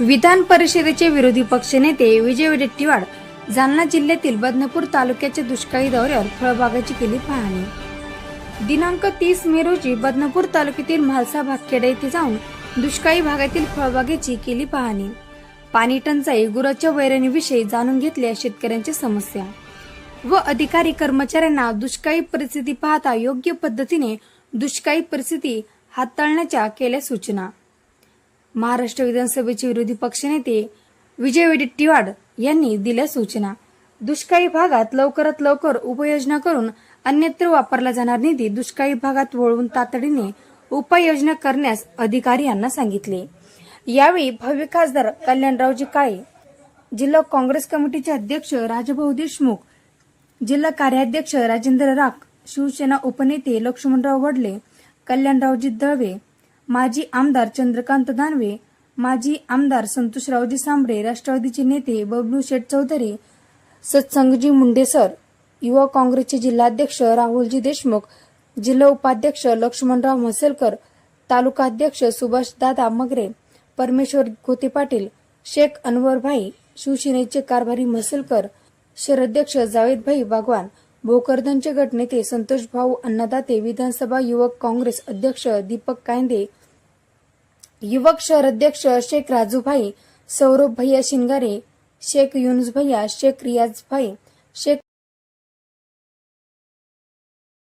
विधान परिषदेचे विरोधी पक्षनेते विजय वडेट्टीवाड जालना जिल्ह्यातील बदनापूर तालुक्याच्या दुष्काळी दौऱ्यावर फळबागाची केली पाहणी. दिनांक तीस मे रोजी बदनापूर तालुक्यातील म्हालसा भागखेडा येथे जाऊन दुष्काळी भागातील फळबागेची केली पाहणी. पाणी टंचाई गुराच्या वैरणीविषयी जाणून घेतल्या शेतकऱ्यांच्या समस्या. व अधिकारी कर्मचाऱ्यांना दुष्काळी परिस्थिती पाहता योग्य पद्धतीने दुष्काळी परिस्थिती हाताळण्याच्या केल्या सूचना. महाराष्ट्र विधानसभेचे विरोधी पक्षनेते विजय वडेट्टीवाड यांनी दिल्या सूचना. दुष्काळी भागात लवकरात लवकर उपाययोजना करून अन्यत्र वापरला जाणार निधी दुष्काळी भागात वळवून तातडीने उपाययोजना करण्यास अधिकारी यांना सांगितले. यावेळी भव्य खासदार कल्याणरावजी काळे जिल्हा काँग्रेस कमिटीचे अध्यक्ष राजभाऊ देशमुख जिल्हा कार्याध्यक्ष राजेंद्र राख शिवसेना उपनेते लक्ष्मणराव वडले कल्याणरावजी दळवे माजी आमदार चंद्रकांत दानवे माजी आमदार संतोषरावजी सांबरे राष्ट्रवादीचे नेते बबलू शेठ चौधरी सत्संगजी मुंडे सर युवा काँग्रेसचे जिल्हाध्यक्ष राहुलजी देशमुख जिल्हा उपाध्यक्ष लक्ष्मणराव म्हसलकर तालुकाध्यक्ष सुभाषदादा सुभाष दादा मगरे परमेश्वर गोते पाटील शेख अनवरभाई शिवसेनेचे कारभारी म्हसलकर शहराध्यक्ष जावेदभाई बागवान भोकरदनचे गटनेते संतोष भाऊ अन्नदाते विधानसभा युवक काँग्रेस अध्यक्ष दीपक कायंदे युवक शहर अध्यक्ष शेख राजूभाई सौरभ भैया शिंगारे शेख युनुस भैया शेख रियाज भाई शेख